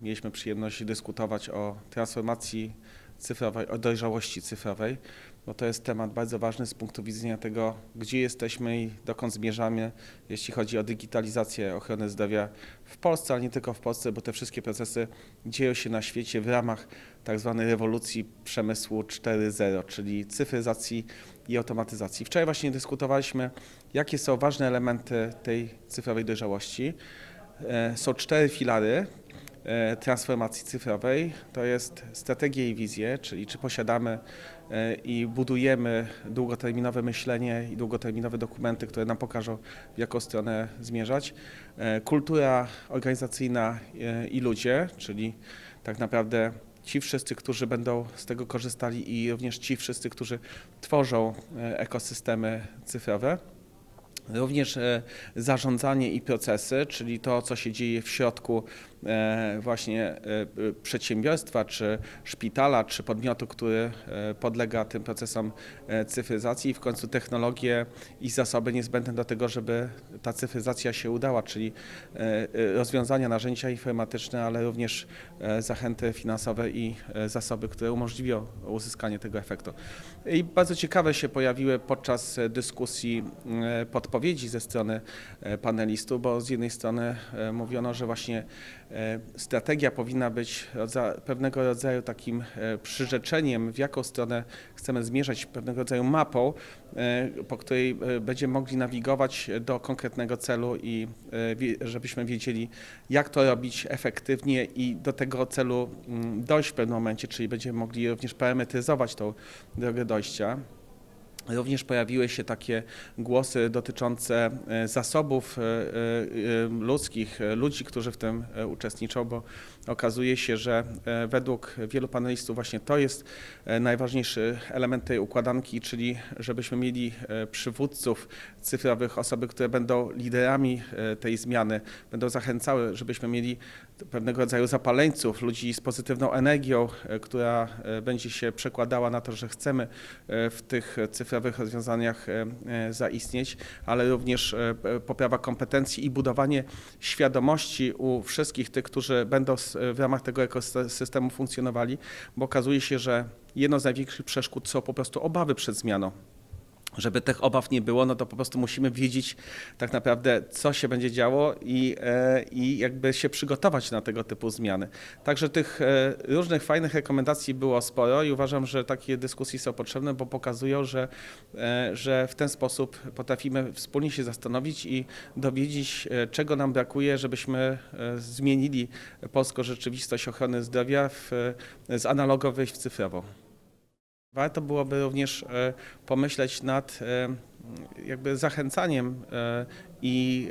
Mieliśmy przyjemność dyskutować o transformacji cyfrowej, o dojrzałości cyfrowej, bo to jest temat bardzo ważny z punktu widzenia tego, gdzie jesteśmy i dokąd zmierzamy, jeśli chodzi o digitalizację ochrony zdrowia w Polsce, ale nie tylko w Polsce, bo te wszystkie procesy dzieją się na świecie w ramach tak zwanej rewolucji przemysłu 4.0, czyli cyfryzacji i automatyzacji. Wczoraj właśnie dyskutowaliśmy, jakie są ważne elementy tej cyfrowej dojrzałości. E, Są cztery filary transformacji cyfrowej. To jest strategia i wizje, czyli czy posiadamy e, i budujemy długoterminowe myślenie i długoterminowe dokumenty, które nam pokażą, w jaką stronę zmierzać. E, Kultura organizacyjna e, i ludzie, czyli tak naprawdę ci wszyscy, którzy będą z tego korzystali i również ci wszyscy, którzy tworzą e, ekosystemy cyfrowe. Również e, zarządzanie i procesy, czyli to, co się dzieje w środku e, właśnie e, e, przedsiębiorstwa, czy szpitala, czy podmiotu, który e, podlega tym procesom e, cyfryzacji i w końcu technologie i zasoby niezbędne do tego, żeby ta cyfryzacja się udała, czyli e, e, rozwiązania, narzędzia informatyczne, ale również e, zachęty finansowe i e, zasoby, które umożliwią uzyskanie tego efektu. I bardzo ciekawe się pojawiły podczas e, dyskusji e, podpowiedzi ze strony e, panelistów, bo z jednej strony e, mówiono, że właśnie e, strategia powinna być pewnego rodzaju takim e, przyrzeczeniem, w jaką stronę chcemy zmierzać, pewnego rodzaju mapą, e, po której e, będziemy mogli nawigować do konkretnego celu i e, żebyśmy wiedzieli, jak to robić efektywnie i do tego celu mm, dojść w pewnym momencie, czyli będziemy mogli również parametryzować tą drogę dojścia. Również pojawiły się takie głosy dotyczące e, zasobów e, e, ludzkich, ludzi, którzy w tym uczestniczą, bo okazuje się, że według wielu panelistów właśnie to jest najważniejszy element tej układanki, czyli żebyśmy mieli przywódców cyfrowych, osoby, które będą liderami tej zmiany, będą zachęcały, żebyśmy mieli pewnego rodzaju zapaleńców, ludzi z pozytywną energią, która będzie się przekładała na to, że chcemy w tych cyfrowych rozwiązaniach e, e, zaistnieć, ale również e, poprawa kompetencji i budowanie świadomości u wszystkich tych, którzy będą w ramach tego ekosystemu funkcjonowali, bo okazuje się, że jedną z największych przeszkód są po prostu obawy przed zmianą. Żeby tych obaw nie było, no to po prostu musimy wiedzieć tak naprawdę, co się będzie działo i, e, i jakby się przygotować na tego typu zmiany. Także tych e, różnych fajnych rekomendacji było sporo i uważam, że takie dyskusje są potrzebne, bo pokazują, że, e, że w ten sposób potrafimy wspólnie się zastanowić i dowiedzieć, czego nam brakuje, żebyśmy zmienili polską rzeczywistość ochrony zdrowia w, z analogowej w cyfrową. Warto byłoby również e, pomyśleć nad e, jakby zachęcaniem e, i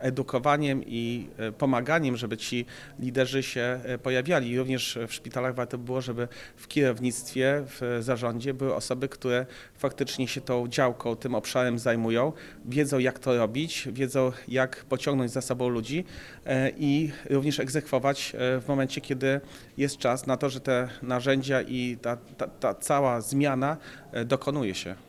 edukowaniem i e, pomaganiem, żeby ci liderzy się e, pojawiali. I Również w szpitalach warto było, żeby w kierownictwie, w zarządzie były osoby, które faktycznie się tą działką, tym obszarem zajmują, wiedzą jak to robić, wiedzą jak pociągnąć za sobą ludzi e, i również egzekwować w momencie, kiedy jest czas na to, że te narzędzia i ta, ta, ta cała zmiana dokonuje się.